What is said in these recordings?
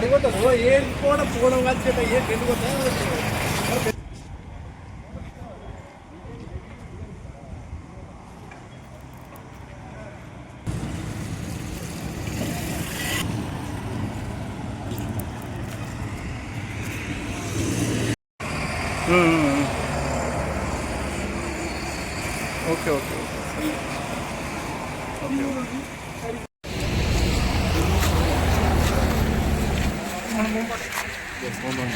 ಅಡಿಗೋದು ಏನು ಕೂಡ ಫೋನ್ ಹಚ್ಚಿ ಏನು ಬೆಂದು ಗೊತ್ತಾ okay okay okay okay okay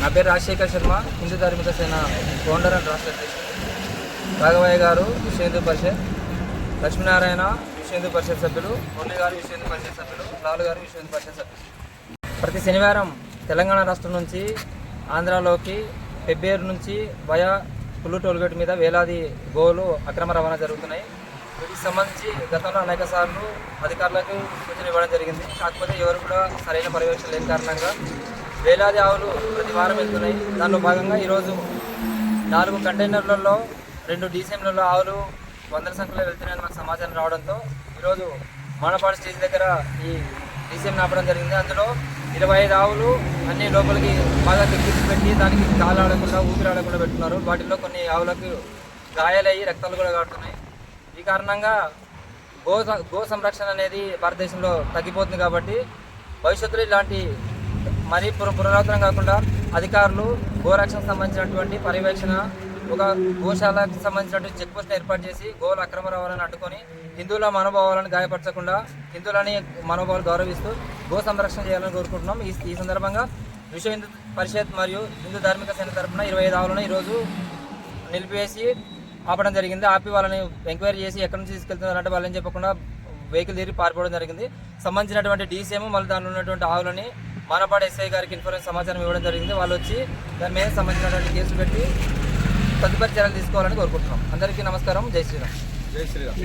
నా పేరు రాజశేఖర్ శర్మ హిందూ ధార్మిక సేన ఫౌండర్ అండ్ రాష్ట్ర అధ్యక్షుడు. రాఘవయ్య గారు విశ్వ పరిషత్. లక్ష్మీనారాయణ విశ్వ పరిషత్ సభ్యులు. మురళి గారు విశ్వ పరిషత్ సభ్యులు. లాలు గారు విశ్వ పరిషత్ సభ్యులు. ప్రతి శనివారం తెలంగాణ రాష్ట్రం నుంచి ఆంధ్రాలోకి ఫిబ్రవరి నుంచి వయా పుల్లు టోల్గేట్ మీద వేలాది గోలు అక్రమ రవాణా జరుగుతున్నాయి. వీటికి సంబంధించి గతంలో అనేక సార్లు అధికారులకు సూచన ఇవ్వడం జరిగింది. కాకపోతే ఎవరు కూడా సరైన పర్యవేక్షణ లేని కారణంగా వేలాది ఆవులు ప్రతి వారం వెళ్తున్నాయి. దానిలో భాగంగా ఈరోజు నాలుగు కంటైనర్లలో రెండు డీసీఎంలలో ఆవులు వందల సంఖ్యలో వెళ్తున్నాయని మాకు సమాచారం రావడంతో ఈరోజు మానపాడు స్టేజ్ దగ్గర ఈ డీసీఎం నాపడం జరిగింది. అందులో ఇరవై ఐదు ఆవులు అన్ని లోపలికి బాగా తెప్పించి పెట్టి దానికి కాలు ఆడకుండా ఊపిరి ఆడకుండా పెట్టున్నారు. వాటిలో కొన్ని ఆవులకు గాయాలయ్యి రక్తాలు కూడా కాడుతున్నాయి ఈ కారణంగా గో గో సంరక్షణ అనేది భారతదేశంలో తగ్గిపోతుంది కాబట్టి భవిష్యత్తులో ఇలాంటి మరీ పుర పునరావృతం కాకుండా అధికారులు గోరక్షణకు సంబంధించినటువంటి పర్యవేక్షణ ఒక గోశాలకు సంబంధించినటువంటి చెక్ పోస్ట్ ఏర్పాటు చేసి గోల అక్రమ రవాణాను అడ్డుకొని హిందువుల మనోభావాలను గాయపరచకుండా హిందువులని మనోభావాలు గౌరవిస్తూ గో సంరక్షణ చేయాలని కోరుకుంటున్నాం. ఈ ఈ సందర్భంగా విశ్వ హిందూ పరిషత్ మరియు హిందూ ధార్మిక సేన తరపున ఇరవై ఐదు ఆవులను ఈరోజు నిలిపివేసి ఆపడం జరిగింది. ఆపి వాళ్ళని ఎంక్వైరీ చేసి ఎక్కడి నుంచి తీసుకెళ్తున్నారంటే వాళ్ళని చెప్పకుండా వెహికల్ తిరిగి పారిపోవడం జరిగింది. సంబంధించినటువంటి డీసీఎం మళ్ళీ దానిలో ఉన్నటువంటి ఆవులని మానపాడు ఎస్ఐ గారికి ఇన్ఫర్మేషన్ సమాచారం ఇవ్వడం జరిగింది. వాళ్ళు వచ్చి దాని మీద సంబంధించినటువంటి కేసులు పెట్టి తదుపరి చర్యలు తీసుకోవాలని కోరుకుంటున్నాం. అందరికీ నమస్కారం. జై శ్రీరామ్. జై శ్రీరామ్.